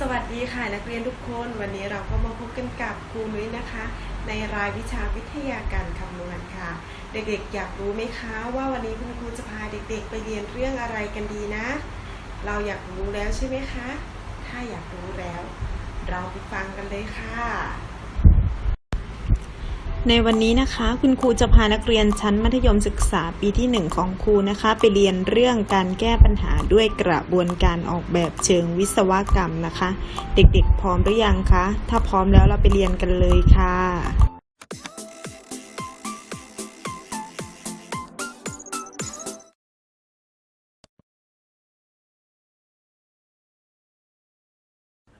สวัสดีค่ะนักเรียนทุกคน วันนี้เราก็มาพบกันกับครูนุ้ยนะคะ ในรายวิชาวิทยาการคำนวณค่ะ เด็กๆ อยากรู้ไหมคะว่าวันนี้คุณครูจะพาเด็กๆ ไปเรียนเรื่องอะไรกันดีนะ เราอยากรู้แล้วใช่ไหมคะ ถ้าอยากรู้แล้ว เราไปฟังกันเลยค่ะ ในวันนี้นะคะคุณครูจะพานักเรียนชั้นมัธยมศึกษาปีที่ 1 ของครูนะคะ ไปเรียนเรื่องการแก้ปัญหาด้วยกระบวนการออกแบบเชิงวิศวกรรมนะคะ เด็กๆ พร้อมหรือยังคะ ถ้าพร้อมแล้วเราไปเรียนกันเลยค่ะ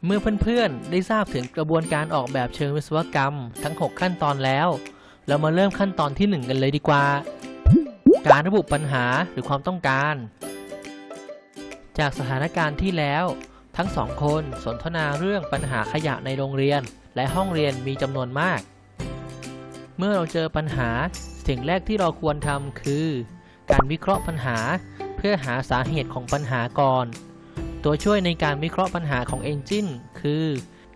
เมื่อเพื่อนๆ ได้ทราบถึงกระบวนการออกแบบเชิงวิศวกรรมทั้ง 6 ขั้นตอนแล้ว เรามาเริ่มขั้นตอนที่ 1 กันเลยดีกว่า การระบุปัญหาหรือความต้องการ จากสถานการณ์ที่แล้ว ทั้งสองคนสนทนาเรื่องปัญหาขยะในโรงเรียน และห้องเรียนมีจำนวนมาก เมื่อเราเจอปัญหาสิ่งแรกที่เราควรทำคือ การวิเคราะห์ปัญหาเพื่อหาสาเหตุของปัญหาก่อน ตัวช่วยในการวิเคราะห์ปัญหาของ Engine คือ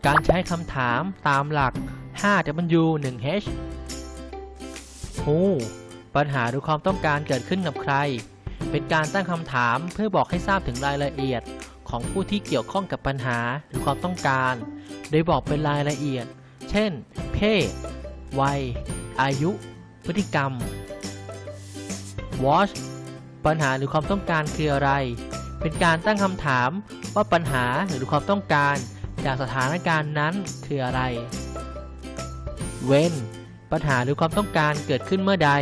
การใช้คำถามตามหลัก 5W 1H Who ปัญหาหรือความต้องการเกิดขึ้นกับใคร เป็นการตั้งคำถามเพื่อบอกให้ทราบถึงรายละเอียด ของผู้ที่เกี่ยวข้องกับปัญหาหรือความต้องการ โดยบอกเป็นรายละเอียด เช่น เพศ วัย อายุ พฤติกรรม Watch ปัญหาหรือความต้องการคืออะไร เป็นการตั้งคำถามว่าปัญหาหรือความต้องการจากสถานการณ์นั้นคืออะไร เว้น ปัญหาหรือความต้องการเกิดขึ้นเมื่อใด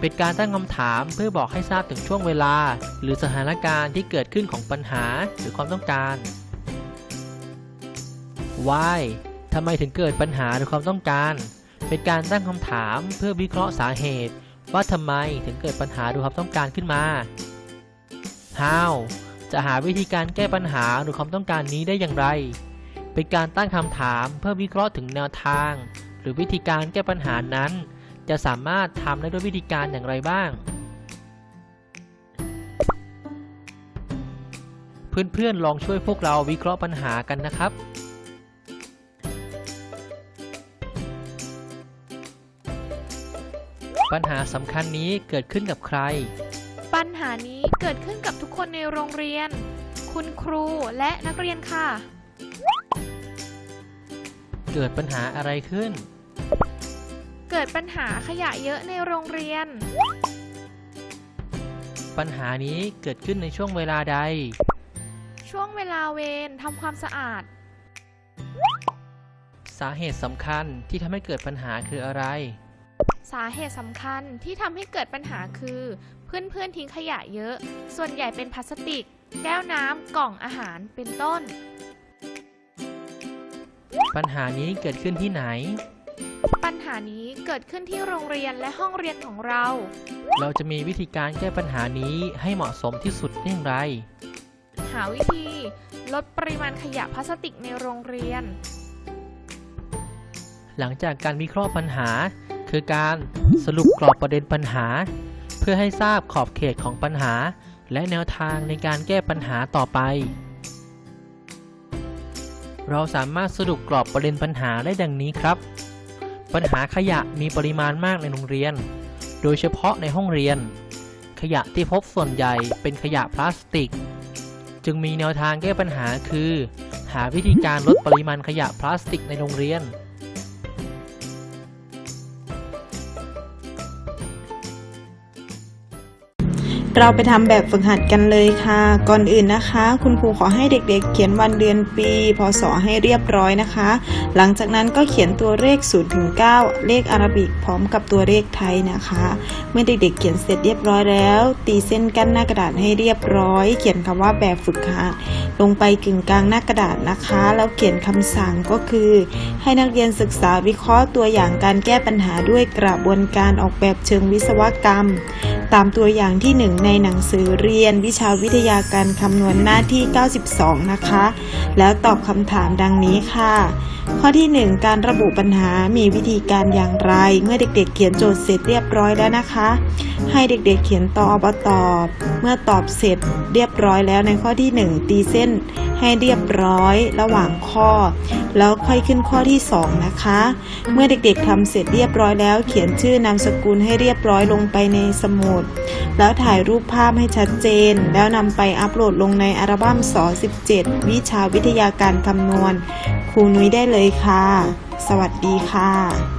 เป็นการตั้งคำถามเพื่อบอกให้ทราบถึงช่วงเวลา หรือสถานการณ์ที่เกิดขึ้นของปัญหาหรือความต้องการ why ทำไมถึงเกิดปัญหาหรือความต้องการ เป็นการตั้งคำถามเพื่อวิเคราะห์สาเหตุ ว่าทำไมถึงเกิดปัญหาหรือความต้องการขึ้นมา How จะหาวิธีการแก้ปัญหาหรือความต้องการนี้ได้อย่างไร เป็นการตั้งคำถามเพื่อวิเคราะห์ถึงแนวทาง หรือวิธีการแก้ปัญหานั้น จะสามารถทำได้ด้วยวิธีการอย่างไรบ้าง เพื่อนๆลองช่วยพวกเราวิเคราะห์ปัญหากันนะครับปัญหาสำคัญนี้เกิดขึ้นกับใคร ปัญหานี้เกิดขึ้นกับทุกคนในโรงเรียน คุณครูและนักเรียนค่ะ เกิดปัญหาอะไรขึ้น เกิดปัญหาขยะเยอะในโรงเรียน ปัญหานี้เกิดขึ้นในช่วงเวลาใด ช่วงเวลาเวรทำความสะอาด สาเหตุสำคัญที่ทำให้เกิดปัญหาคืออะไร สาเหตุสำคัญที่ทำให้เกิดปัญหาคือ เพื่อนๆทิ้งขยะเยอะ ส่วนใหญ่เป็นพลาสติก แก้วน้ำกล่องอาหารเป็นต้น ปัญหานี้เกิดขึ้นที่ไหน ปัญหานี้เกิดขึ้นที่โรงเรียนและห้องเรียนของเรา เราจะมีวิธีการแก้ปัญหานี้ให้เหมาะสมที่สุดได้อย่างไร หาวิธีลดปริมาณขยะพลาสติกในโรงเรียน หลังจากการวิเคราะห์ปัญหา คือการสรุปกรอบประเด็นปัญหาเพื่อให้ทราบขอบเขตของปัญหา และแนวทางในการแก้ปัญหาต่อไป เราสามารถสรุปกรอบประเด็นปัญหาได้ดังนี้ครับ ปัญหาขยะมีปริมาณมากในโรงเรียน โดยเฉพาะในห้องเรียน ขยะที่พบส่วนใหญ่เป็นขยะพลาสติก จึงมีแนวทางแก้ปัญหาคือ หาวิธีการลดปริมาณขยะพลาสติกในโรงเรียน เราไปทำแบบฝึกหัดกันเลยค่ะ ก่อนอื่นนะคะ คุณครูขอให้เด็กๆ เขียนวันเดือนปี พศให้เรียบร้อยนะคะ หลังจากนั้นก็เขียนตัวเลข0ถึง9เลขอารบิกพร้อมกับตัวเลขไทยนะคะ เมื่อเด็กๆ เขียนเสร็จเรียบร้อยแล้ว ตีเส้นกั้นหน้ากระดาษให้เรียบร้อย เขียนคำว่าแบบฝึกหัดลงไปกึ่งกลางหน้ากระดาษนะคะ แล้วเขียนคำสั่งก็คือ ให้นักเรียนศึกษาวิเคราะห์ตัวอย่างการแก้ปัญหาด้วยกระบวนการออกแบบเชิงวิศวกรรม ตามตัวอย่างที่ 1 ในหนังสือเรียนวิชาวิทยาการคำนวณหน้าที่ 92 นะคะ แล้วตอบคำถามดังนี้ค่ะ ข้อที่ 1 การระบุปัญหามีวิธีการอย่างไร เมื่อเด็กๆ เขียนโจทย์เสร็จเรียบร้อยแล้วนะคะ ให้เด็กๆ เขียนตอบตอบ เมื่อตอบเสร็จเรียบร้อยแล้วในข้อที่ 1 ตีเส้นให้เรียบร้อยระหว่างข้อ แล้วค่อยขึ้นข้อที่ 2 นะคะ เมื่อเด็กๆทำเสร็จเรียบร้อยแล้ว เขียนชื่อนามสกุลให้เรียบร้อยลงไปในสมุด แล้วถ่ายรูปภาพให้ชัดเจน แล้วนำไปอัปโหลดลงในอัลบั้มส17 วิชาวิทยาการคำนวณ ครูนุ้ยได้เลยค่ะ สวัสดีค่ะ